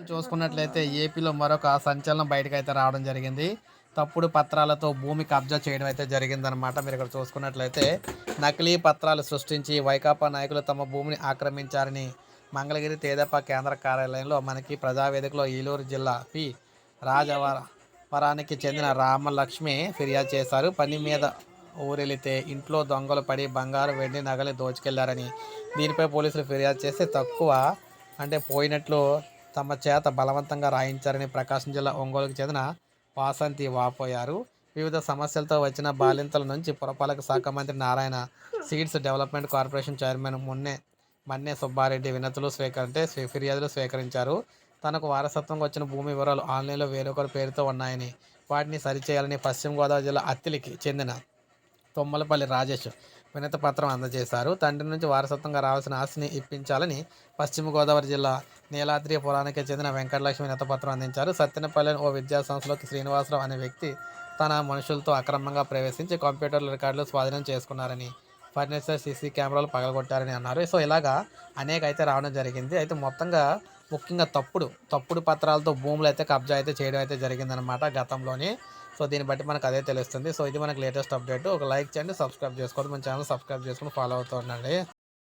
మనం చూసుకున్నట్లయితే ఏపీలో మరొక సంచలనం బయటకు అయితే రావడం జరిగింది. తప్పుడు పత్రాలతో భూమి కబ్జా చేయడం అయితే జరిగిందనమాట మీరు ఇక్కడ చూసుకున్నట్లయితే నకిలీ పత్రాలు సృష్టించి వైకాపా నాయకులు తమ భూమిని ఆక్రమించారని మంగళగిరి తేదప్ప కేంద్ర కార్యాలయంలో మనకి ప్రజావేదికలో ఏలూరు జిల్లా పి. రాజవర వరానికి చెందిన రామలక్ష్మి ఫిర్యాదు చేశారు. పని మీద ఊరెళితే ఇంట్లో దొంగలు పడి బంగారు వెండి నగలు దోచుకెళ్ళారని దీనిపై పోలీసులు ఫిర్యాదు చేస్తే తక్కువ అంటే పోయినట్లు తమ చేత బలవంతంగా రాయించారని ప్రకాశం జిల్లా ఒంగోలుకు చెందిన వాసంతి వాపోయారు. వివిధ సమస్యలతో వచ్చిన బాలింతల నుంచి పురపాలక శాఖ మంత్రి Narayana seeds development corporation chairman మున్నే Manne Subbareddy వినతులు స్వీకరింటే ఫిర్యాదులు స్వీకరించారు. తనకు వారసత్వంగా వచ్చిన భూమి వివరాలు ఆన్లైన్లో వేరొకరి పేరుతో ఉన్నాయని వాటిని సరిచేయాలని పశ్చిమ గోదావరి జిల్లా అత్తిలికి చెందిన తొమ్మలపల్లి రాజేష్ వినతి పత్రం అందజేశారు. తండ్రి నుంచి వారసత్వంగా రావాల్సిన ఆస్తిని ఇప్పించాలని పశ్చిమ గోదావరి జిల్లా నీలాద్రి పురాణానికి చెందిన వెంకటలక్ష్మి వినతి పత్రం అందించారు. సత్యనపల్లి ఓ విద్యా సంస్థలోకి శ్రీనివాసరావు అనే వ్యక్తి తన మనుషులతో అక్రమంగా ప్రవేశించి కంప్యూటర్ల రికార్డులు స్వాధీనం చేసుకున్నారని ఫర్నిచర్ సీసీ కెమెరాలు పగలగొట్టారని అన్నారు. సో ఇలాగా అనేక అయితే రావడం జరిగింది. అయితే మొత్తంగా ముఖ్యంగా తప్పుడు తప్పుడు పత్రాలతో భూములు అయితే కబ్జా అయితే చేయడం అయితే జరిగిందనమాట గతంలోని. సో దీన్ని బట్టి మనకు అదే తెలుస్తుంది. సో ఇది మనకు లేటెస్ట్ అప్డేట్ ఒక లైక్ చేయండి సబ్స్క్రైబ్ చేసుకోండి. మన ఛానల్ సబ్స్క్రైబ్ చేసుకుని ఫాలో అవుతూ ఉండండి.